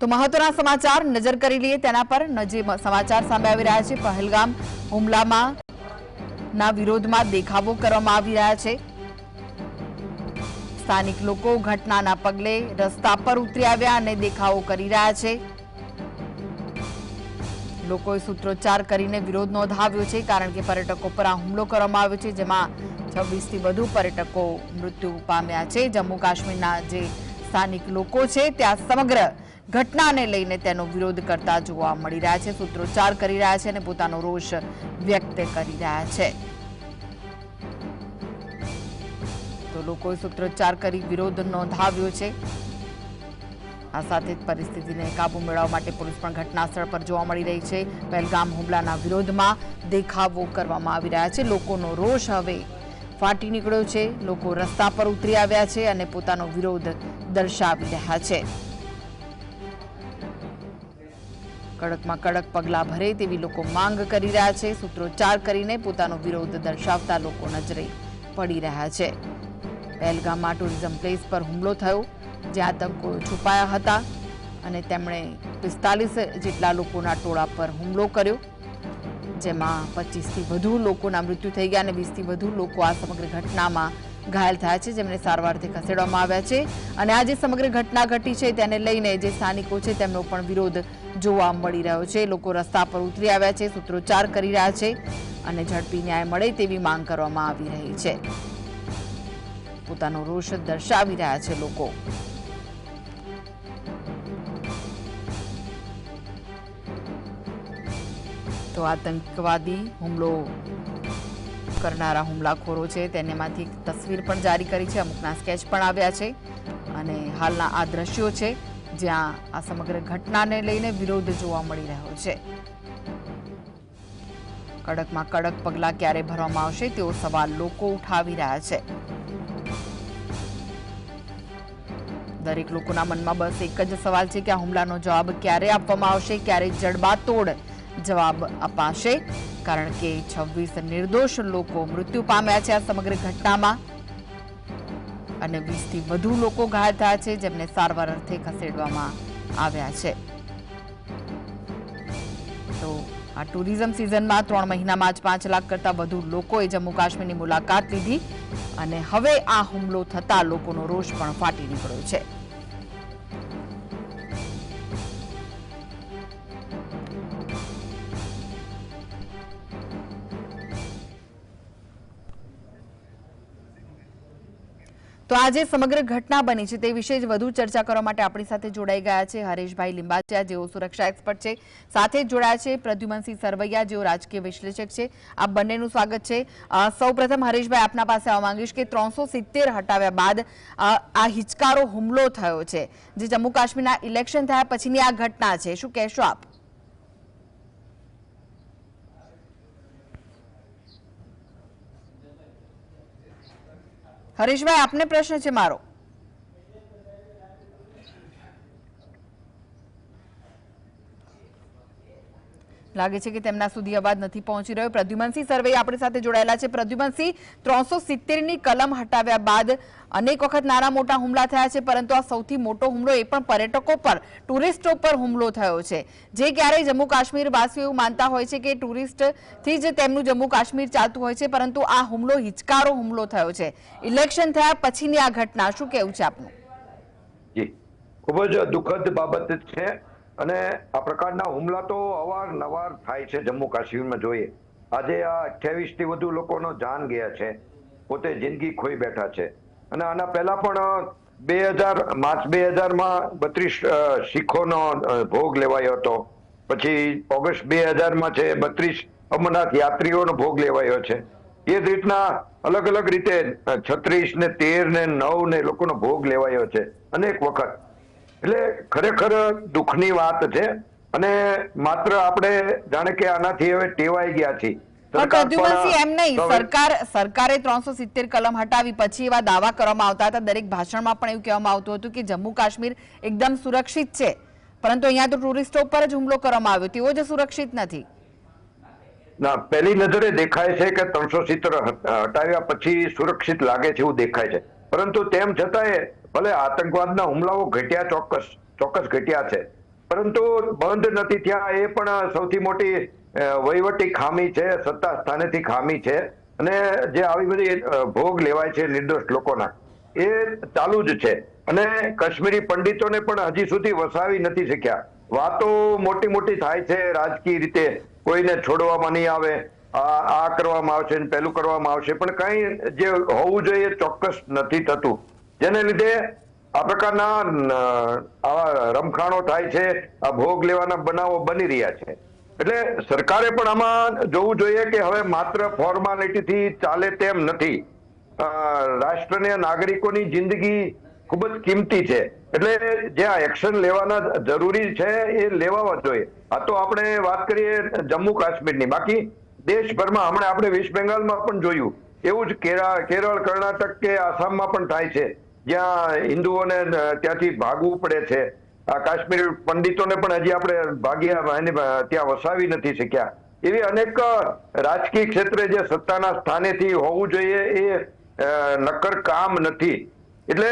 તો મહત્વના સમાચાર નજર કરી લઈએ તેના પર જે સમાચાર સામે આવી રહ્યા છે. પહેલગામ હુમલામાં ના વિરોધમાં દેખાવો કરવામાં આવી રહ્યા છે. સ્થાનિક લોકો ઘટનાના પગલે રસ્તા પર ઉતરી આવ્યા અને દેખાવો કરી રહ્યા છે. લોકોએ સૂત્રોચ્ચાર કરીને વિરોધ નોંધાવ્યો છે, કારણ કે પર્યટકો પર આ હુમલો કરવામાં આવ્યો છે, જેમાં છવ્વીસથી વધુ પર્યટકો મૃત્યુ પામ્યા છે. જમ્મુ કાશ્મીરના જે સ્થાનિક લોકો છે, ત્યાં સમગ્ર ઘટનાને લઈને તેનો વિરોધ કરતા જોવા મળી રહ્યા છે, સૂત્રોચ્ચાર કરી રહ્યા છે અને પોતાનો રોષ વ્યક્ત કરી રહ્યા છે. તો લોકોએ સૂત્રોચ્ચાર કરી વિરોધ નોંધાવ્યો છે. આ સાથે જ પરિસ્થિતિને કાબુ મેળવવા માટે પોલીસ પણ ઘટના સ્થળ પર જોવા મળી રહી છે. પહેલગામ હુમલાના વિરોધમાં દેખાવો કરવામાં આવી રહ્યા છે. લોકોનો રોષ હવે ફાટી નીકળ્યો છે. લોકો રસ્તા પર ઉતરી આવ્યા છે અને પોતાનો વિરોધ દર્શાવી રહ્યા છે. કડકમાં કડક પગલાં ભરે તેવી લોકો માંગ કરી રહ્યા છે. સૂત્રોચ્ચાર કરીને પોતાનો વિરોધ દર્શાવતા લોકો નજરે પડી રહ્યા છે. પહેલગામમાં ટુરિઝમ પ્લેસ પર હુમલો થયો, જ્યાં આતંકો છુપાયા હતા અને તેમણે પિસ્તાલીસ જેટલા લોકોના ટોળા પર હુમલો કર્યો, જેમાં પચીસથી વધુ લોકોના મૃત્યુ થઈ ગયા અને વીસથી વધુ લોકો આ સમગ્ર ઘટનામાં ઘાયલ થયા છે, જેમને સારવારથી ખસેડવામાં આવ્યા છે. અને આ જે સમગ્ર ઘટના ઘટી છે, તેને લઈને જે સ્થાનિકો છે, તેમનો પણ વિરોધ જોવા મળી રહ્યો છે. લોકો રસ્તા પર ઉતરી આવ્યા છે, સૂત્રોચ્ચાર કરી રહ્યા છે અને ઝડપી ન્યાય મળે તેવી માંગ કરવામાં આવી રહી છે. પોતાનો રોષ દર્શાવી રહ્યા છે લોકો. તો આતંકવાદી હુમલો કરનારા હુમલાખોરો છે, તેનેમાંથી તસવીર પણ જારી કરી છે. અમુકના સ્કેચ પણ આવ્યા છે અને હાલના આ દ્રશ્યો છે. જ્યાં આ સમગ્ર ઘટનાને લઈને વિરોધ જોવા મળી રહ્યો છે. કડકમાં કડક પગલાં ક્યારે ભરવામાં આવશે તેવો સવાલ લોકો ઉઠાવી રહ્યા છે. દરેક લોકોના મનમાં બસ એક જ સવાલ છે કે આ હુમલાનો જવાબ ક્યારે આપવામાં આવશે, ક્યારે જડબાતોડ જવાબ અપાશે? કારણ કે છવ્વીસ નિર્દોષ લોકો મૃત્યુ પામ્યા છે આ સમગ્ર ઘટનામાં. અને વીસથી વધુ લોકો ઘાયલ થયા છે, જેમને સારવાર અર્થે ખસેડવામાં આવ્યા છે. તો આ ટુરિઝમ સિઝનમાં ત્રણ મહિનામાં જ પાંચ લાખ કરતા વધુ લોકોએ જમ્મુ કાશ્મીરની મુલાકાત લીધી અને હવે આ હુમલો થતા લોકોનો રોષ પણ ફાટી નીકળ્યો છે. તો આજે સમગ્ર ઘટના બની છે તે વિશે જ વધુ ચર્ચા કરવા માટે આપણી સાથે જોડાઈ ગયા છે હરેશભાઈ લિંબાચિયા, જેઓ સુરક્ષા એક્સપર્ટ છે. સાથે જોડાયા છે પ્રદ્યુમનસિંહ સરવૈયા, જેઓ રાજકીય વિશ્લેષક છે. આ બંનેનું સ્વાગત છે. સૌપ્રથમ હરેશભાઈ, આપના પાસે આવવા માંગીશ કે ત્રણસો સિત્તેર હટાવ્યા બાદ આ હિચકારો હુમલો થયો છે. જે જમ્મુ કાશ્મીરના ઇલેક્શન થયા પછીની આ ઘટના છે. શું કહેશો આપ? હરેશભાઈ આપને પ્રશ્ન છે મારો. લાગે છે કે તેમના સુધી અવાજ નથી પહોંચી રહ્યો. પ્રદ્યુમનસિંહ સર્વે આપણી સાથે જોડાયેલા છે. પ્રદ્યુમનસિંહ, ત્રણસો સિત્તેરની કલમ હટાવ્યા બાદ અનેક વખત નાના મોટા હુમલા થયા છે, પરંતુ આ સૌથી મોટો હુમલો એ પણ પર્યટકો પર, ટુરિસ્ટો પર હુમલો થયો છે. જે ક્યારેય જમ્મુ કાશ્મીર વાસીઓ એવું માનતા હોય છે કે ટુરિસ્ટથી જ તેમનું જમ્મુ કાશ્મીર ચાલતું હોય છે, પરંતુ આ હુમલો હિચકારો હુમલો થયો છે. ઇલેક્શન થયા પછીની આ ઘટના, શું કેવું છે આપનું? ખૂબ જ દુઃખદ બાબત છે. અને આ પ્રકારના હુમલા તો અવારનવાર થાય છે જમ્મુ કાશ્મીરમાં જોઈએ. આજે આ અઠ્યાવીસથી વધુ લોકોનો જાન ગયા છે. પોતે જિંદગી ખોઈ બેઠા છે. અને આના પહેલા પણ બે હજાર, માર્ચ બે હજારમાં બત્રીસ શીખોનો ભોગ લેવાયો હતો. પછી ઓગસ્ટ બે હજારમાં છે બત્રીસ અમરનાથ યાત્રીઓનો ભોગ લેવાયો છે. એ જ રીતના અલગ અલગ રીતે છત્રીસ ને તેર ને નવ ને લોકોનો ભોગ લેવાયો છે અનેક વખત. એટલે ખરેખર દુઃખની વાત છે. અને માત્ર આપણે જાણે કે આનાથી હવે ટેવાઈ ગયા છીએ. પણ સરકાર પ્રદ્યુમનસિંહ એમ નહીં સરકાર સરકારે ત્રણસો સિત્તેર કલમ હટાવી પછી એવા દાવા કરવામાં આવતા હતા. દરેક ભાષણમાં પણ એવું કહેવામાં આવતું હતું કે જમ્મુ કાશ્મીર એકદમ સુરક્ષિત છે. પરંતુ અહીંયા તો ટુરિસ્ટો પર જ હુમલો કરવામાં આવ્યો. તેઓ જ સુરક્ષિત નથી. ના પહેલી નજરે દેખાય છે કે ત્રણસો સિત્તેર હટાવ્યા પછી સુરક્ષિત લાગે છે એવું દેખાય છે. પરંતુ તેમ છતાંય ભલે આતંકવાદના હુમલાઓ ઘટ્યા ચોક્કસ ચોક્કસ ઘટ્યા છે. પરંતુ બંધ નથી થયા એ પણ સૌથી મોટી વહીવટી ખામી છે, સત્તા સ્થાનેથી ખામી છે. અને જે આવી બધી ભોગ લેવાય છે નિર્દોષ લોકોના, એ ચાલુ જ છે. અને કાશ્મીરી પંડિતોને પણ હજી સુધી વસાવી નથી શક્યા. વાતો મોટી મોટી થાય છે, રાજકીય રીતે કોઈને છોડવામાં નહીં આવે, આ કરવામાં આવશે પેલું કરવામાં આવશે, પણ કંઈ જે હોવું જોઈએ ચોક્કસ નથી થતું. જેને લીધે આ પ્રકારના આવા રમખાણો થાય છે, આ ભોગ લેવાના બનાવો બની રહ્યા છે. એટલે સરકારે પણ આમાં જોવું જોઈએ કે હવે માત્ર ફોર્માલિટીથી ચાલે તેમ નથી. રાષ્ટ્રને નાગરિકોની જિંદગી ખૂબ જ કિંમતી છે. એટલે જે આ એક્શન લેવાના જરૂરી છે એ લેવા જોઈએ. આ તો આપણે વાત કરીએ જમ્મુ કાશ્મીરની. બાકી દેશભરમાં હમણાં આપણે વેસ્ટ બેંગાલમાં પણ જોયું. એવું જ કેરળ, કર્ણાટક કે આસામમાં પણ થાય છે. જ્યાં હિન્દુઓને ત્યાંથી ભાગવું પડે છે. આ કાશ્મીર પંડિતોને પણ હજી આપણે ભાગ્યા, એને ત્યાં વસાવી નથી શક્યા. એવી અનેક રાજકીય ક્ષેત્રે જે સત્તાના સ્થાનેથી હોવું જોઈએ એ નક્કર કામ નથી. એટલે,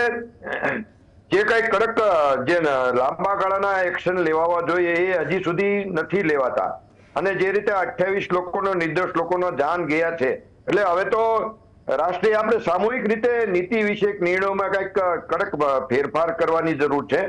જે કઈ કડક જે લાંબા ગાળાના એક્શન લેવા જોઈએ એ હજી સુધી નથી લેવાતા. અને જે રીતે અઠ્યાવીસ લોકોનો, નિર્દોષ લોકોનો જાન ગયા છે. એટલે હવે તો રાષ્ટ્રીય આપણે સામૂહિક રીતે નીતિ વિષયક નિર્ણયોમાં કંઈક કડક ફેરફાર કરવાની જરૂર છે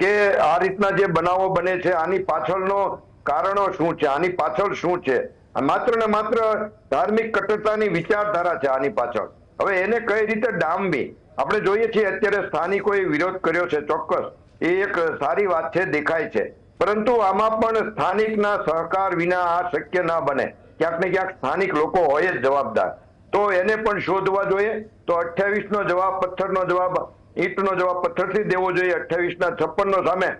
કે આ રીતના જે બનાવો બને છે, આની પાછળનો કારણો શું છે, આની પાછળ શું છે? માત્ર ને માત્ર ધાર્મિક કટ્ટરતાની વિચારધારા છે આની પાછળ. હવે એને કઈ રીતે ડામવી? આપણે જોઈએ છીએ અત્યારે સ્થાનિકોએ વિરોધ કર્યો છે ચોક્કસ. એ એક સારી વાત છે, દેખાય છે. પરંતુ આમાં પણ સ્થાનિકના સહકાર વિના આ શક્ય ના બને. ક્યાંક ને ક્યાંક સ્થાનિક લોકો હોય જ જવાબદાર. તો એને પણ શોધવા જોઈએ. તો અઠ્યાવીસ નો જવાબ, પથ્થરનો જવાબ, ઈંટનો જવાબ પથ્થરથી દેવો જોઈએ. અઠ્યાવીસ ના છપ્પન નો સામે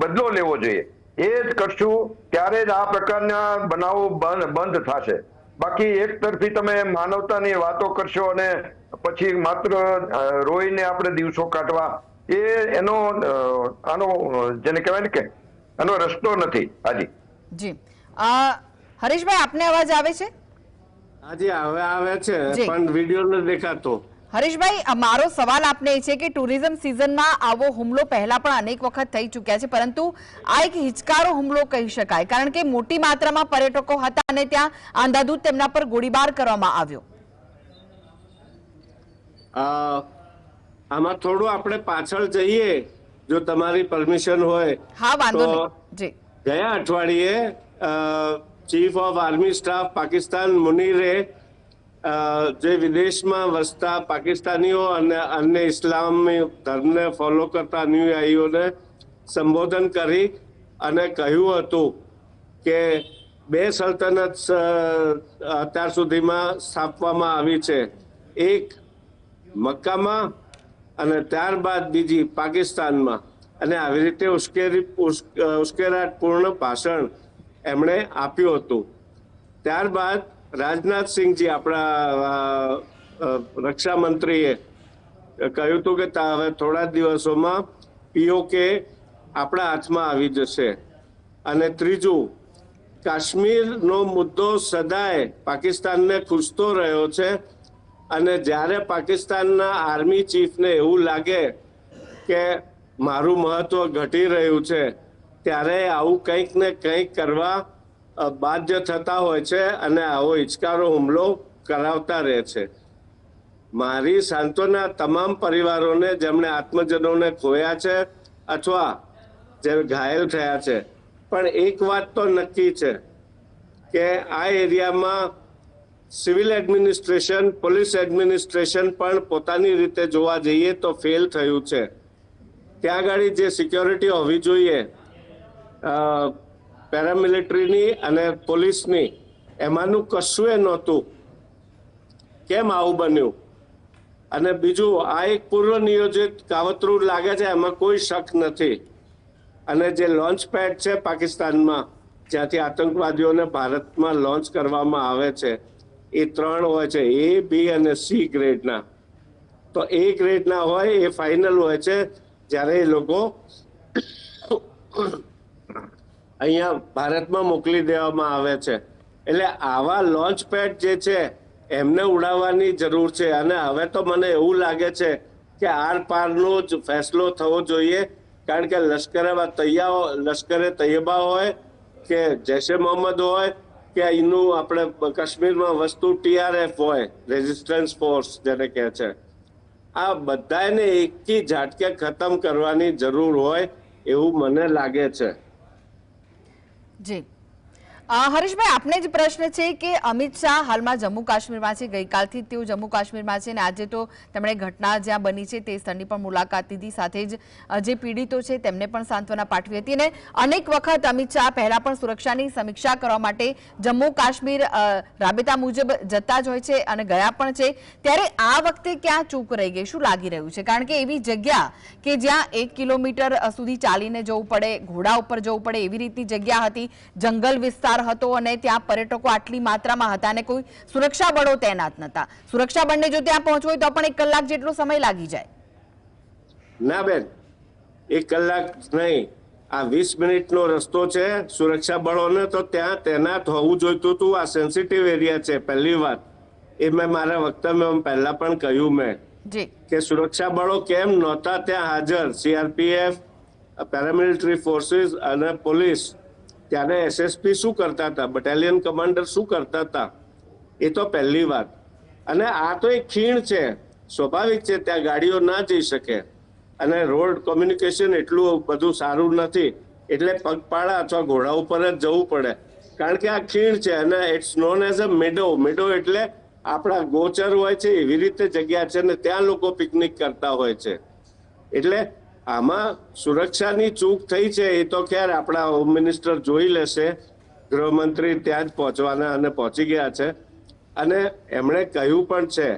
બદલો લેવો જોઈએ. એ જ કરશું, ત્યારે જ આ પ્રકારના બનાવો બંધ થશે. બાકી એક તરફી તમે માનવતાની વાતો કરશો અને પછી માત્ર રોઈને આપણે દિવસો કાઢવા. એ એનો આનો, જેને કહેવાય ને કે આનો રસ્તો નથી હાજી જી. હરીશભાઈ, આપને અવાજ આવે છે? આજે હવે આવે છે પણ વીડિયો નથી દેખાતો. હરીશભાઈ મારો સવાલ આપને એ છે કે ટુરિઝમ સિઝનમાં આવો હુમલો પહેલા પણ અનેક વખત થઈ ચૂક્યા છે પરંતુ આ એક હિચકારો હુમલો કહી શકાય કારણ કે મોટી માત્રામાં પર્યટકો હતા અને ત્યાં આંધાધૂત તેમના પર ગોળીબાર કરવામાં આવ્યો. આમાં થોડું આપણે પાછળ જઈએ જો તમારી પરમિશન હોય. હા વાંધો નહીં. જી. ગયા અઠવાડિયે chief of army staff Pakistan મુનીરે જે વિદેશમાં વસતા પાકિસ્તાનીઓ અને અન્ય ઇસ્લામી ધર્મને ફોલો કરતા અનુયાયીઓને સંબોધન કરી અને કહ્યું હતું કે બે સલ્તનત અત્યાર સુધીમાં સ્થાપવામાં આવી છે. એક મક્કામાં અને ત્યારબાદ બીજી પાકિસ્તાનમાં. અને આવી રીતે ઉશ્કેરી ઉશ્કેરાટપૂર્ણ ભાષણ એમણે આપ્યું હતું. ત્યારબાદ રાજનાથસિંહજી આપણા અ, અ, રક્ષા મંત્રીએ કહ્યું હતું કે હવે થોડા દિવસોમાં પીઓકે આપણા હાથમાં આવી જશે. અને ત્રીજું કાશ્મીરનો મુદ્દો સદાય પાકિસ્તાનને ખૂસતો રહ્યો છે અને જ્યારે પાકિસ્તાનના આર્મી ચીફને એવું લાગે કે મારું મહત્વ ઘટી રહ્યું છે ત્યારે આવું કંઈક ને કંઈક કરવા બાધ્ય થતા હોય છે અને આવો હિચકારો હુમલો કરાવતા રહે છે. મારી સાંત્વના તમામ પરિવારોને જેમણે આત્મજનોને ખોયા છે અથવા જે ઘાયલ થયા છે. પણ એક વાત તો નક્કી છે કે આ એરિયામાં સિવિલ એડમિનિસ્ટ્રેશન, પોલીસ એડમિનિસ્ટ્રેશન પણ પોતાની રીતે જોવા જઈએ તો ફેલ થયું છે. ત્યાં આગળ જે સિક્યોરિટી હોવી જોઈએ પેરામિલિટરીની અને પોલીસની, એમાંનું કશું એ નહોતું. કેમ આવું બન્યું? અને બીજું, આ એક પૂર્વ નિયોજિત કાવતરું લાગે છે, એમાં કોઈ શક નથી. અને જે લોન્ચ પેડ છે પાકિસ્તાનમાં, જ્યાંથી આતંકવાદીઓને ભારતમાં લોન્ચ કરવામાં આવે છે, એ ત્રણ હોય છે, એ, બી અને સી ગ્રેડના. તો એ ગ્રેડના હોય, એ ફાઇનલ હોય છે, જ્યારે એ લોકો અહીંયા ભારતમાં મોકલી દેવામાં આવે છે. એટલે આવા લોન્ચ પેડ જે છે, એમને ઉડાવવાની જરૂર છે. અને હવે તો મને એવું લાગે છે કે આર પારનો જ ફેસલો થવો જોઈએ. કારણ કે લશ્કરે તૈયાર લશ્કરે તૈયબા હોય કે જૈશે મોહમ્મદ હોય કે અહીંનું આપણે કાશ્મીરમાં વસ્તુ ટીઆરએફ હોય રેઝિસ્ટન્સ ફોર્સ જેને કહે છે. આ બધાને એકી ઝાટકે ખતમ કરવાની જરૂર હોય એવું મને લાગે છે. જી. હરીશભાઈ, આપને જ પ્રશ્ન છે કે અમિત શાહ હાલમાં જમ્મુ કાશ્મીરમાં છે. ગઈકાલથી તેઓ જમ્મુ કાશ્મીરમાં છે અને આજે તો તેમણે ઘટના જ્યાં બની છે તે સ્થળની પણ મુલાકાત લીધી. સાથે જ જે પીડિતો છે તેમને પણ સાંત્વના પાઠવી હતી અને અનેક વખત અમિત શાહ પહેલા પણ સુરક્ષાની સમીક્ષા કરવા માટે જમ્મુ કાશ્મીર રાબેતા મુજબ જતા જ હોય છે અને ગયા પણ છે. ત્યારે આ વખતે ક્યાં ચૂક રહી ગઈ? શું લાગી રહ્યું છે? કારણ કે એવી જગ્યા કે જ્યાં એક કિલોમીટર સુધી ચાલીને જવું પડે, ઘોડા ઉપર જવું પડે એવી રીતની જગ્યા હતી. જંગલ વિસ્તાર હતો અને ત્યાં પર્યટકો આટલી માત્રામાં હતા અને કોઈ સુરક્ષા બળો તૈનાત નતા. સુરક્ષા બળને જો ત્યાં પહોંચવું હોય તો પણ એક કલાક જેટલો સમય લાગી જાય. ના બેન એક કલાક નહીં. આ વીસ મિનિટનો રસ્તો છે સુરક્ષા બળોને તો ત્યાં તૈનાત હોવું જોઈતું હતું. આ સેન્સિટિવ એરિયા છે પહેલી વાત. એ મેં મારા વક્તવ્યમાં પહેલા પણ કહ્યું મેં. કે સુરક્ષા બળો કેમ નહોતા ત્યાં હાજર? સીઆરપીએફ પેરામિલિટરી ફોર્સિસ અને પોલીસ ત્યારે એસએસપી શું કરતા હતા? બટાલિયન કમાન્ડર શું કરતા હતા? એ તો પહેલી વાત. અને આ તો એક ખીણ છે. સ્વાભાવિક છે, ત્યાં ગાડીઓ ના જઈ શકે. અને રોડ કોમ્યુનિકેશન એટલું બધું સારું નથી. એટલે પગપાળા અથવા ઘોડા ઉપર જ જવું પડે. કારણ કે આ ખીણ છે અને it's known as a meadow meadow એટલે આપણા ગોચર હોય છે, એવી રીતે જગ્યા છે ને ત્યાં લોકો પિકનિક કરતા હોય છે. એટલે આમાં સુરક્ષાની ચૂક થઈ છે, એ તો ખેર આપણા હોમ મિનિસ્ટર જોઈ લેશે. ગૃહમંત્રી ત્યાં જ પહોંચવાના અને પહોંચી ગયા છે. અને એમણે કહ્યું પણ છે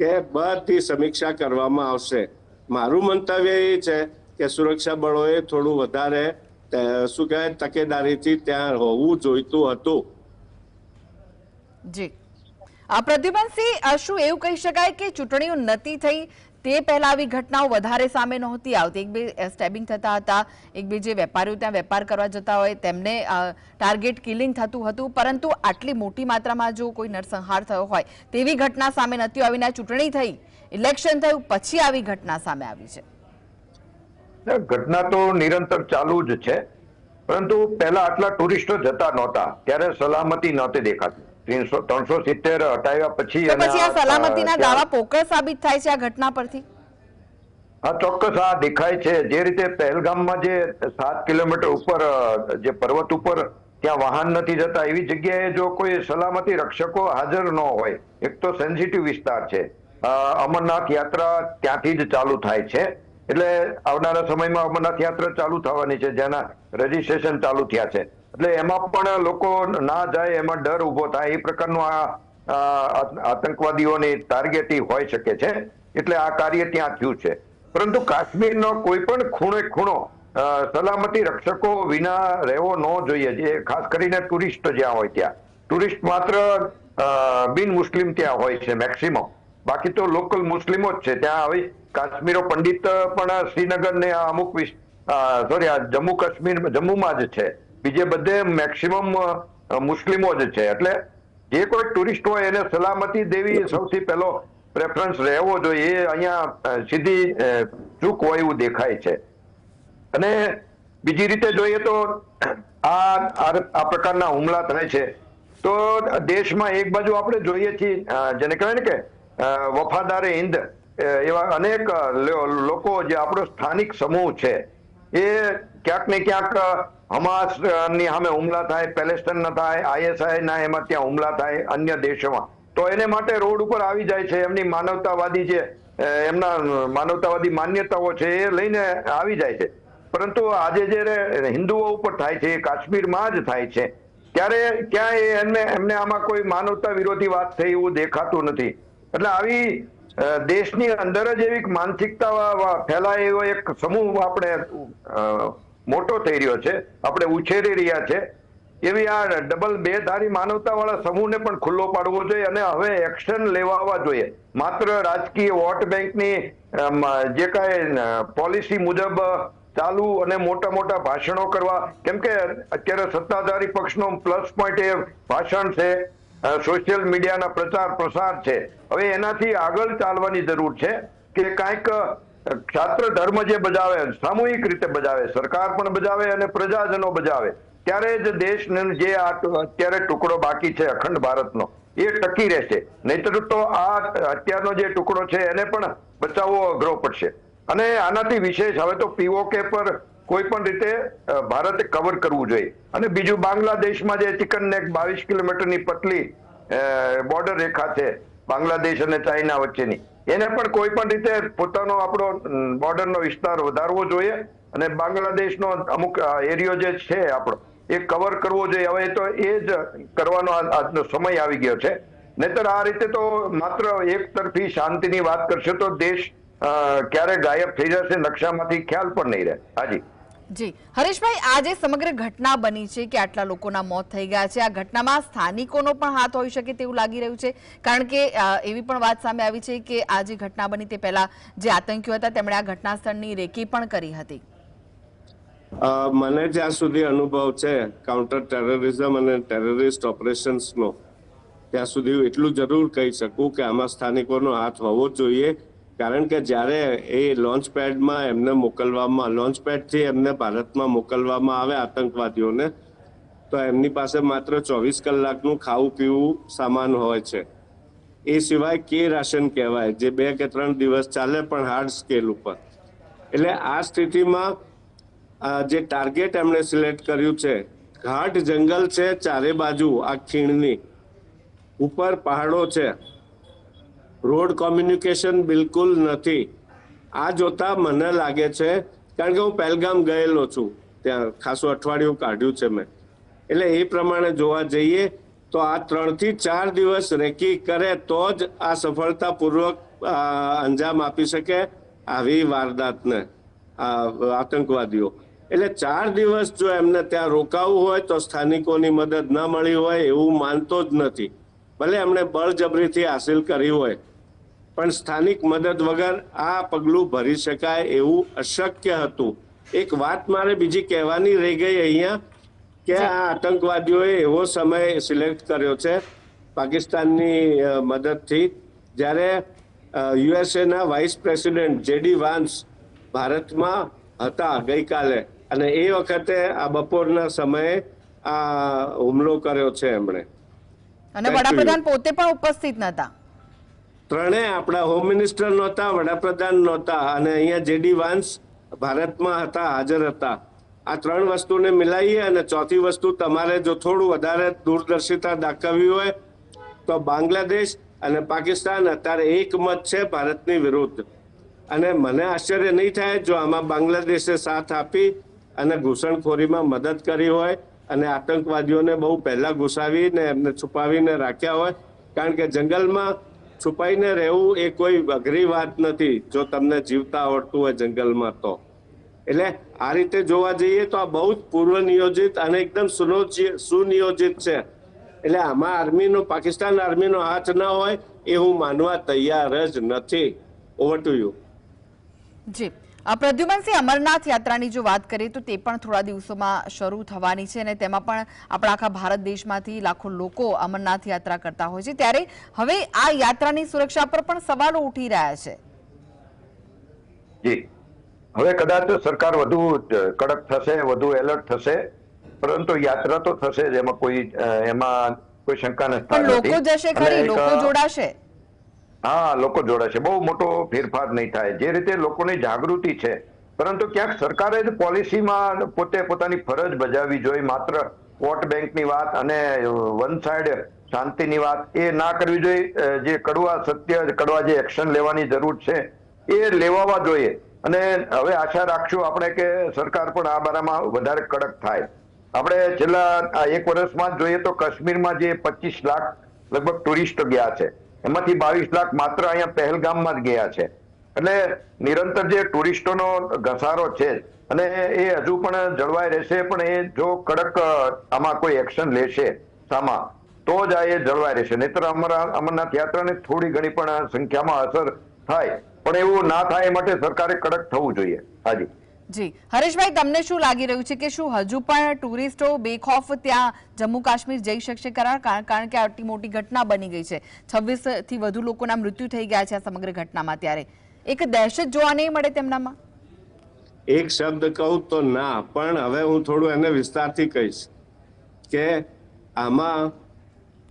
કે બધી સમીક્ષા કરવામાં આવશે. મારું મંતવ્ય એ છે કે સુરક્ષા બળોએ થોડું વધારે શું કહેવાય, તકેદારીથી ત્યાં હોવું જોઈતું હતું. જી. પ્રદ્યુમનસિંહ શું એવું કહી શકાય કે ચૂંટણીઓ નતી થઈ? તે પહેલા આવી ઘટનાઓ વધારે સામે નહોતી આવતી. એક બે સ્ટેબિંગ થતા હતા. એક બે જે વેપારીઓ ત્યાં વેપાર કરવા જતા હોય, તેમને ટાર્ગેટ કિલિંગ થતું હતું. પરંતુ આટલી મોટી માત્રામાં જો કોઈ નરસંહાર થયો હોય, તેવી ઘટના સામે નથી આવીને આ ચૂંટણી થઈ ઇલેક્શન થયું, પછી આવી ઘટના સામે આવી છે. ઘટના તો નિરંતર ચાલુ જ છે. પરંતુ પહેલા આટલા ટુરિસ્ટો જતા નહોતા. ત્યારે સલામતી નહોતી દેખાતી. ત્રણસો ત્રણસો સિત્તેર હટાવ્યા પછી પછી આ આ- સલામતીના દાવા પોકળ સાબિત થાય છે આ ઘટના પરથી? હા ચોક્કસ આ દેખાય છે. જે રીતે પહેલગામમાં જે સાત કિલોમીટર ઉપર જે પર્વત ઉપર ત્યાં વાહન નથી જતા એવી જગ્યાએ જો કોઈ સલામતી રક્ષકો હાજર ન હોય એક તો સેન્સિટિવ વિસ્તાર છે. અમરનાથ યાત્રા ત્યાંથી જ ચાલુ થાય છે. એટલે આવનારા સમયમાં અમરનાથ યાત્રા ચાલુ થવાની છે જેના રજીસ્ટ્રેશન ચાલુ થયા છે. એટલે એમાં પણ લોકો ના જાય, એમાં ડર ઊભો થાય. એ પ્રકારનું આ આતંકવાદીઓની ટાર્ગેટી હોઈ શકે છે. એટલે આ કાર્ય ત્યાં થયું છે. પરંતુ કાશ્મીરનો કોઈ પણ ખૂણે ખૂણો સલામતી રક્ષકો વિના રહેવો ન જોઈએ. જે ખાસ કરીને ટુરિસ્ટ જ્યાં હોય ત્યાં. ટુરિસ્ટ માત્ર બિન મુસ્લિમ ત્યાં હોય છે મેક્સિમમ. બાકી તો લોકલ મુસ્લિમો જ છે. ત્યાં હવે કાશ્મીરો પંડિત પણ શ્રીનગર ને અમુક સોરી આ જમ્મુ કાશ્મીર જમ્મુમાં જ છે. બીજે બધે મેક્સિમમ મુસ્લિમો જ છે. એટલે જે કોઈ ટુરિસ્ટ હોય એને સલામતી દેવી સૌથી પહેલો પ્રેફરન્સ રહેવો જોઈએ. એ અહીંયા સીધી ચૂક હોય એવું દેખાય છે. અને બીજી રીતે જોઈએ તો આ આ પ્રકારના હુમલા થાય છે. તો દેશમાં એક બાજુ આપણે જોઈએ છીએ જેને કહેવાય ને કે વફાદારે હિન્દ એવા અનેક લોકો જે આપણો સ્થાનિક સમૂહ છે, એ ક્યાંક ને ક્યાંક હમાસની સામે હુમલા થાય પેલેસ્ટાઈન ના થાય આઈએસઆઈ ના એમાં ત્યાં હુમલા થાય, અન્ય દેશોમાં. તો એને માટે રોડ ઉપર આવી જાય છે, એમની માનવતાવાદી જે એમના માનવતાવાદી માન્યતાઓ છે, એ લઈને આવી જાય છે. પરંતુ આજે જ્યારે હિન્દુઓ ઉપર થાય છે, કાશ્મીરમાં જ થાય છે, ત્યારે ક્યાંય એમને એમને આમાં કોઈ માનવતા વિરોધી વાત થઈ એવું દેખાતું નથી. એટલે આવી દેશની અંદર જ એવી માનસિકતા ફેલાય એવો એક સમૂહ આપણે મોટો થઈ રહ્યો છે, આપણે ઉછેરી રહ્યા છે. એવી આ ડબલ બે ધારી માનવતાવાળા સમૂહને પણ ખુલ્લો પાડવો જોઈએ અને હવે એક્શન લેવા જોઈએ. માત્ર રાજકીય વોટ બેંકની જે કાંઈ પોલિસી મુજબ ચાલુ અને મોટા મોટા ભાષણો કરવા, કેમ કે અત્યારે સત્તાધારી પક્ષનો પ્લસ પોઈન્ટ એ ભાષણ છે સોશિયલ મીડિયાના પ્રચાર પ્રસાર છે. હવે એનાથી આગળ ચાલવાની જરૂર છે કે કાંઈક ક્ષાત્ર ધર્મ જે બજાવે, સામૂહિક રીતે બજાવે, સરકાર પણ બજાવે અને પ્રજાજનો બજાવે, ત્યારે જ દેશને જે આ અત્યારે ટુકડો બાકી છે અખંડ ભારતનો, એ ટકી રહેશે. નહીતર તો આ અત્યારનો જે ટુકડો છે એને પણ બચાવવો અઘરો પડશે. અને આનાથી વિશેષ હવે તો પીઓકે પર કોઈ પણ રીતે ભારતે કવર કરવું જોઈએ. અને બીજું બાંગ્લાદેશમાં જે ચિકન નેક બાવીસ કિલોમીટરની પતલી બોર્ડર રેખા છે, બાંગ્લાદેશ અને ચાઇના વચ્ચેની એને પણ કોઈ પણ રીતે પોતાનો આપણો બોર્ડરનો વિસ્તાર વધારવો જોઈએ અને બાંગ્લાદેશનો અમુક એરિયો જે છે આપણો, એ કવર કરવો જોઈએ. હવે તો એ જ કરવાનો આજનો સમય આવી ગયો છે. નહીતર આ રીતે તો માત્ર એક તરફી શાંતિની વાત કરશે તો દેશ ક્યારે ગાયબ થઈ જશે નકશામાંથી ખ્યાલ પણ નહીં રહે. હાજી. જી. હરેશભાઈ આ જે સમગ્ર ઘટના બની છે કે આટલા લોકોના મોત થઈ ગયા છે. આ ઘટનામાં સ્થાનિકોનો પણ હાથ હોઈ શકે તેવું લાગી રહ્યું છે. કારણ કે એવી પણ વાત સામે આવી છે કે આ જે ઘટના બની તે પહેલા જે આતંકીઓ હતા, તેમણે આ ઘટના સ્થળની રેકી પણ કરી હતી. મને જ્યાં સુધી અનુભવ છે કાઉન્ટર ટેરરિઝમ અને ટેરરિસ્ટ ઓપરેશન્સનો ત્યાં સુધી એટલું જરૂર કહી શકું કે આમાં સ્થાનિકોનો હાથ હોવો જોઈએ. કારણ કે જ્યારે એ લોન્ચ પેડમાં એમને મોકલવામાં લોન્ચ પેડથી એમને ભારતમાં મોકલવામાં આવે આતંકવાદીઓને, તો એમની પાસે માત્ર ચોવીસ કલાકનું ખાવું પીવું સામાન હોય છે. એ સિવાય કે રાશન કહેવાય, જે બે કે ત્રણ દિવસ ચાલે પણ હાર્ડ સ્કેલ ઉપર. એટલે આ સ્થિતિમાં જે ટાર્ગેટ એમણે સિલેક્ટ કર્યું છે, ઘાટ જંગલ છે ચારે બાજુ, આ ખીણની. ઉપર પહાડો છે. રોડ કોમ્યુનિકેશન બિલકુલ નથી. આ જોતા મને લાગે છે, કારણ કે હું પહેલગામ ગયેલો છું, ત્યાં ખાસું અઠવાડિયું કાઢ્યું છે મેં. એટલે એ પ્રમાણે જોવા જઈએ, તો આ ત્રણથી ચાર દિવસ રેકી કરે તો જ આ સફળતાપૂર્વક અંજામ આપી શકે આવી વારદાતને આતંકવાદીઓ. એટલે ચાર દિવસ જો એમને ત્યાં રોકાવું હોય, તો સ્થાનિકોની મદદ ન મળી હોય એવું માનતો જ નથી. ભલે એમણે બળજબરીથી હાસિલ કરી હોય પણ સ્થાનિક મદદ વગર આ પગલું ભરી શકાય એવું અશક્ય હતું. એક વાત મારે બીજી કહેવાની રહી ગઈ અહીંયા કે આ આતંકવાદીઓએ એવો સમય સિલેક્ટ કર્યો છે પાકિસ્તાનની મદદથી જ્યારે યુએસએના વાઇસ પ્રેસિડેન્ટ જેડી વાન્સ ભારતમાં હતા ગઈકાલે. અને એ વખતે આ બપોરના સમયે આ હુમલો કર્યો છે એમણે. અને વડાપ્રધાન પોતે પણ ઉપસ્થિત નહોતા ત્રણેય આપણા હોમ મિનિસ્ટર નહોતા, વડાપ્રધાન નહોતા અને અહીંયા જેડી વાન્સ ભારતમાં હતા, હાજર હતા. આ ત્રણ વસ્તુને મિલાવીએ અને ચોથી વસ્તુ તમારે જો થોડું વધારે દૂરદર્શિતા દાખવવી હોય તો બાંગ્લાદેશ અને પાકિસ્તાન અત્યારે એક મત છે ભારતની વિરુદ્ધ. અને મને આશ્ચર્ય નહીં થાય જો આમાં બાંગ્લાદેશે સાથ આપી અને ઘૂસણખોરીમાં મદદ કરી હોય અને આતંકવાદીઓને બહુ પહેલાં ઘુસાવીને એમને છુપાવીને રાખ્યા હોય. કારણ કે જંગલમાં છુપાઈને રહેવું એ કોઈ અઘરી વાત નથી, જો તમને જીવતા આવડતું હોય જંગલમાં તો. એટલે આ રીતે જોવા જઈએ તો આ બહુ જ પૂર્વ નિયોજિત અને એકદમ સુનિયોજિત છે. એટલે આમાં આર્મીનો, પાકિસ્તાન આર્મીનો હાથ ના હોય એ હું માનવા તૈયાર જ નથી. Over to you ji. Pradyumansinh Amarnath યાત્રાની જો વાત કરીએ તો તે પણ થોડા દિવસોમાં શરૂ થવાની છે અને તેમાં પણ આપણા આખા ભારત દેશમાંથી લાખો લોકો અમરનાથ યાત્રા કરતા હોય છે. ત્યારે હવે આ યાત્રાની સુરક્ષા પર પણ સવાલો ઉઠી રહ્યા છે. જી. હવે કદાચ સરકાર વધુ કડક થશે વધુ એલર્ટ થશે પરંતુ યાત્રા તો થશે જ. એમાં કોઈ એમાં કોઈ શંકા નથી. લોકો જશે ખરી લોકો જોડાશે. હા, લોકો જોડાશે બહુ મોટો ફેરફાર નહીં થાય. જે રીતે લોકોની જાગૃતિ છે, પરંતુ ક્યાંક સરકારે જ પોલિસીમાં પોતે પોતાની ફરજ બજાવવી જોઈએ. માત્ર વોટ બેંકની વાત અને વન સાઈડ શાંતિની વાત એ ના કરવી જોઈએ. જે કડવા સત્ય, કડવા જે એક્શન લેવાની જરૂર છે, એ લેવાવા જોઈએ. અને હવે આશા રાખશું આપણે કે સરકાર પણ આ બારામાં વધારે કડક થાય. આપણે છેલ્લા, આ એક વર્ષમાં જોઈએ તો કાશ્મીરમાં જે પચીસ લાખ લગભગ ટુરિસ્ટ ગયા છે. એમાંથી બાવીસ લાખ માત્ર અહીંયા પહેલગામમાં જ ગયા છે. એટલે નિરંતર જે ટુરિસ્ટોનો ઘસારો છે અને એ હજુ પણ જળવાઈ રહેશે, પણ એ જો કડક આમાં કોઈ એક્શન લેશે સામા, તો જ આ એ જળવાઈ રહેશે. નહીતર અમારા, અમરનાથ યાત્રાને થોડી ઘણી પણ સંખ્યામાં અસર થાય. પણ એવું ના થાય એ માટે સરકારે કડક થવું જોઈએ. હાજી. જી. હરેશભાઈ, તમને શું લાગી રહ્યું છે કે શું હજુ પણ ટુરિસ્ટો બેખોફ ત્યાં જમ્મુ કાશ્મીર જઈ શકશે કારણ કારણ કે આટલી મોટી ઘટના બની ગઈ છે. છવ્વીસથી વધુ લોકોના મૃત્યુ થઈ ગયા છે આ સમગ્ર ઘટનામાં ત્યારે. એક દહેશત જોવા નહીં મળે તેમનામાં? એક શબ્દ કહું તો ના, પણ હવે હું થોડું એને વિસ્તારથી કહીશ કે આમાં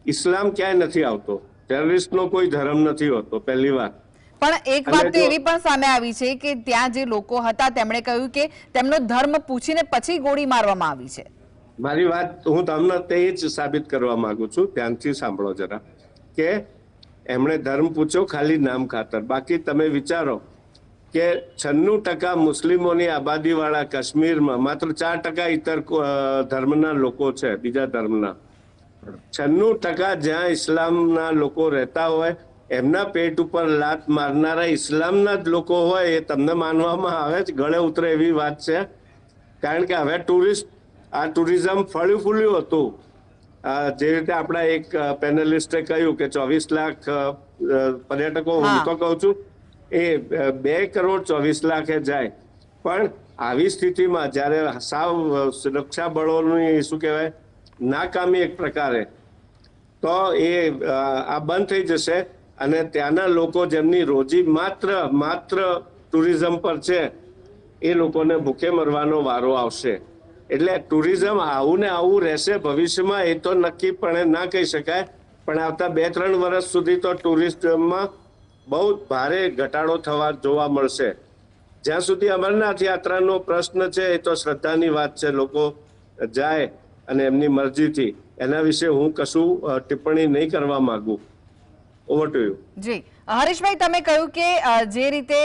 ઇસ્લામ ક્યાંય નથી આવતો. ટેરરિસ્ટનો કોઈ ધર્મ નથી હોતો, પહેલી વાત. પણ એક વાત તો એવી પણ સામે આવી છે કે ત્યાં જે લોકો હતા તેમણે કહ્યું કે તેમનો ધર્મ પૂછીને પછી ગોળી મારવામાં આવી છે. મારી વાત હું તમને તે જ સાબિત કરવા માંગુ છું ધ્યાનથી સાંભળો જરા કે એમણે ધર્મ પૂછ્યો ખાલી નામ ખાતર. બાકી તમે વિચારો કે છન્નું ટકા મુસ્લિમોની આબાદીવાળા કાશ્મીરમાં માત્ર ચાર ટકા ઇતર ધર્મના લોકો છે બીજા ધર્મના. છન્નું ટકા જ્યાં ઇસ્લામના લોકો રહેતા હોય એમના પેટ ઉપર લાત મારનારા ઇસ્લામના જ લોકો હોય એ તમને માનવામાં આવે છે ગળે ઉતરે એવી વાત છે. કારણ કે હવે ટુરિસ્ટ આ ટુરિઝમ ફળ્યું ફૂલ્યું હતું જે રીતે આપણા એક પેનલિસ્ટે કહ્યું કે ચોવીસ લાખ પર્યટકો હું તો કહું છું એ બે કરોડ ચોવીસ લાખે જાય. પણ આવી સ્થિતિમાં જ્યારે સાવ સુરક્ષા બળોની શું કહેવાય નાકામી એક પ્રકારે તો એ આ બંધ થઈ જશે. અને ત્યાંના લોકો જેમની રોજી માત્ર માત્ર ટુરિઝમ પર છે, એ લોકોને ભૂખે મરવાનો વારો આવશે. એટલે ટુરિઝમ આવું ને આવું રહેશે, ભવિષ્યમાં એ તો નક્કીપણે ના કહી શકાય, પણ આવતા બે ત્રણ વર્ષ સુધી તો ટુરિઝમમાં બહુ ભારે ઘટાડો થવા જોવા મળશે. જ્યાં સુધી અમરનાથ યાત્રાનો પ્રશ્ન છે, એ તો શ્રદ્ધાની વાત છે, લોકો જાય અને એમની મરજીથી. એના વિશે હું કશું ટિપ્પણી નહીં કરવા માંગુ. Over to you ji. Harishbhai, તમે કહ્યું કે જે રીતે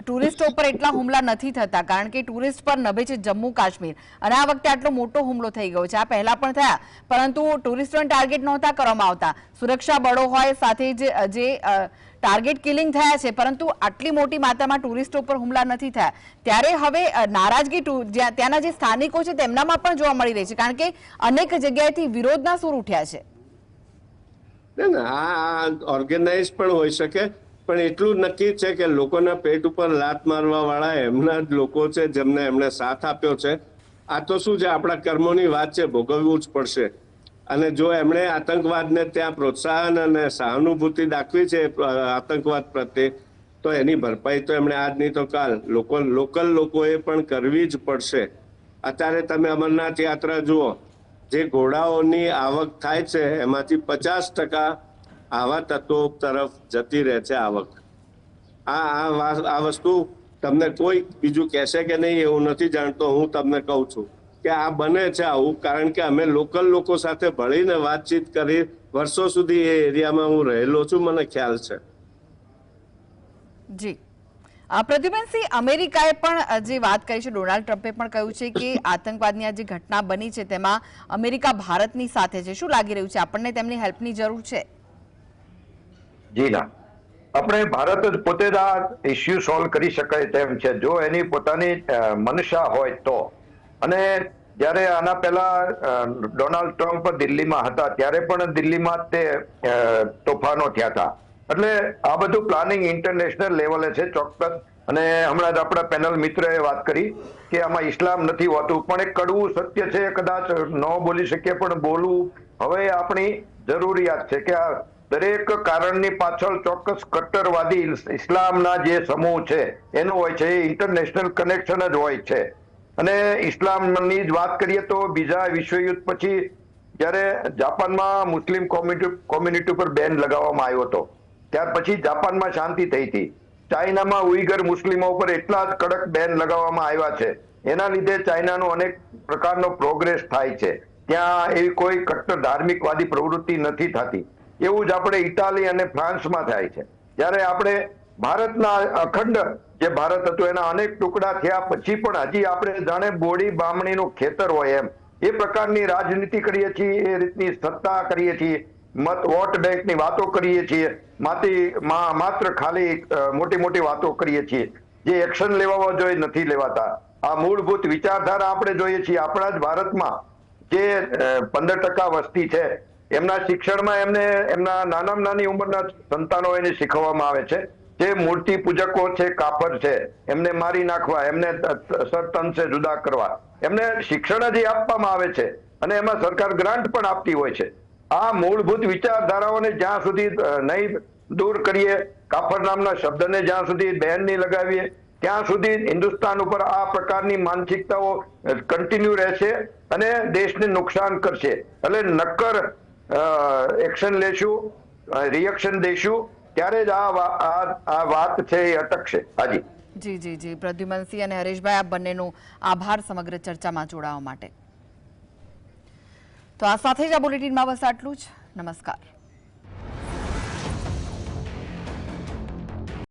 ટુરિસ્ટો પર એટલા હુમલા નથી થતા, કારણ કે ટુરિસ્ટ પર નભે છે જમ્મુ કાશ્મીર. અને આ વખતે આટલો મોટો હુમલો થઈ ગયો છે. આ પહેલા પણ થયા. પરંતુ ટુરિસ્ટોને ટાર્ગેટ નહોતા કરવામાં આવતા. સુરક્ષા બળો હોય, સાથે જ ટાર્ગેટ કિલિંગ થયા છે, પરંતુ આટલી મોટી માત્રામાં ટુરિસ્ટો પર હુમલા નથી થયા. ત્યારે હવે નારાજગી ત્યાંના જે સ્થાનિકો છે, તેમનામાં પણ જોવા મળી રહી છે. કારણ કે અનેક જગ્યાએથી વિરોધના સૂર ઉઠ્યા છે. ના ના, આ ઓર્ગેનાઇઝ પણ હોઈ શકે, પણ એટલું નક્કી છે કે લોકોના પેટ ઉપર લાત મારવા વાળા એમના જ લોકો છે, જેમને એમણે સાથ આપ્યો છે. આ તો શું છે, આપણા કર્મોની વાત છે, ભોગવવું જ પડશે. અને જો એમણે આતંકવાદને ત્યાં પ્રોત્સાહન અને સહાનુભૂતિ દાખવી છે આતંકવાદ પ્રત્યે, તો એની ભરપાઈ તો એમણે આજ નહીં તો કાલ લોકો, લોકલ લોકોએ પણ કરવી જ પડશે. અત્યારે તમે અમરનાથ યાત્રા જુઓ જે ઘોડાઓની આવક થાય છે, એમાંથી પચાસ ટકા આવા તત્વો તરફ જતી રહે છે આવક. આ આ વસ્તુ તમને કોઈ બીજું કહેશે કે નહીં એવું નથી જાણતો, હું તમને કહું છું કે આ બને છે આવું, કારણ કે અમે લોકલ લોકો સાથે ભળીને વાતચીત કરી વર્ષો સુધી એ એરિયામાં હું રહેલો છું, મને ખ્યાલ છે. જી. પ્રદ્યુમનસિંહ અમેરિકાએ પણ જે વાત કરી છે ડોનાલ્ડ ટ્રમ્પે પણ કહ્યું છે કે આતંકવાદની આ જે ઘટના બની છે તેમાં અમેરિકા ભારતની સાથે છે. શું લાગી રહ્યું છે? આપણને તેમની હેલ્પની જરૂર છે? જી ના. આપણે ભારત જ પોતે જ આ ઇસ્યુ સોલ્વ કરી શકાય તેમ છે. જો એની પોતાની મનસા હોય તો. અને જ્યારે આના પહેલા ડોનાલ્ડ ટ્રમ્પ દિલ્હીમાં હતા ત્યારે પણ દિલ્હીમાં તે તોફાનો થયા હતા. એટલે આ બધું પ્લાનિંગ ઇન્ટરનેશનલ લેવલે છે ચોક્કસ. અને હમણાં જ આપણા પેનલ મિત્રએ વાત કરી કે આમાં ઇસ્લામ નથી હોતું. પણ એ કડવું સત્ય છે, કદાચ ન બોલી શકીએ, પણ બોલવું હવે આપણી જરૂરિયાત છે કે આ દરેક કારણની પાછળ ચોક્કસ કટ્ટરવાદી ઇસ્લામના જે સમૂહ છે, એનું હોય છે, એ ઇન્ટરનેશનલ કનેક્શન જ હોય છે. અને ઇસ્લામની જ વાત કરીએ તો બીજા વિશ્વયુદ્ધ પછી જ્યારે જાપાનમાં મુસ્લિમ કોમ્યુનિટી કોમ્યુનિટી ઉપર બેન લગાવવામાં આવ્યો હતો. ત્યાર પછી જાપાનમાં શાંતિ થઈ હતી. ચાઇનામાં ઉઈગર મુસ્લિમો ઉપર એટલા જ કડક બેન લગાવવામાં આવ્યા છે. એના લીધે ચાઇનાનો અનેક પ્રકારનો પ્રોગ્રેસ થાય છે. ત્યાં એવી કોઈ કટ્ટર ધાર્મિકવાદી પ્રવૃત્તિ નથી થતી. એવું જ આપણે ઇટાલી અને ફ્રાન્સમાં થાય છે. જ્યારે આપણે ભારતના અખંડ જે ભારત હતું એના અનેક ટુકડા થયા પછી પણ હજી આપણે જાણે બોડી બામણીનું ખેતર હોય એમ. એ પ્રકારની રાજનીતિ કરીએ છીએ, એ રીતની સત્તા કરીએ છીએ. મત વોટ બેંકની વાતો કરીએ છીએ. માતી માત્ર ખાલી મોટી મોટી વાતો કરીએ છીએ. જે એક્શન લેવા જોઈએ નથી લેવાતા. આ મૂળભૂત વિચારધારા આપણે જોઈએ છીએ. આપણા જ ભારતમાં જે પંદર ટકા વસ્તી છે, એમના શિક્ષણમાં એમને, એમના નાનામાં નાની ઉંમરના સંતાનો એને શીખવવામાં આવે છે. જે મૂર્તિ પૂજકો છે કાફર છે, એમને મારી નાખવા, એમને સરતંશે જુદા કરવા. એમને શિક્ષણ જ આપવામાં આવે છે. અને એમાં સરકાર ગ્રાન્ટ પણ આપતી હોય છે. આ મૂળભૂત વિચારધારાઓને જ્યાં સુધી નહીં દૂર કરીએ, કાફર નામના શબ્દને જ્યાં સુધી બેન નહીં લગાવીએ, ત્યાં સુધી હિન્દુસ્તાન ઉપર આ પ્રકારની માનસિકતાઓ કન્ટિન્યુ રહેશે અને દેશને નુકસાન કરશે. એટલે નક્કર એક્શન લેશું રિએક્શન દેશું, ત્યારે જ આ વાત છે એ અટકશે. હાજી. જી જી જી. પ્રદ્યુમનસિંહ અને હરેશભાઈ આ બંનેનો આભાર સમગ્ર ચર્ચામાં જોડાવા માટે. તો આ સાથે જ આ બુલેટિનમાં બસ આટલું જ. નમસ્કાર.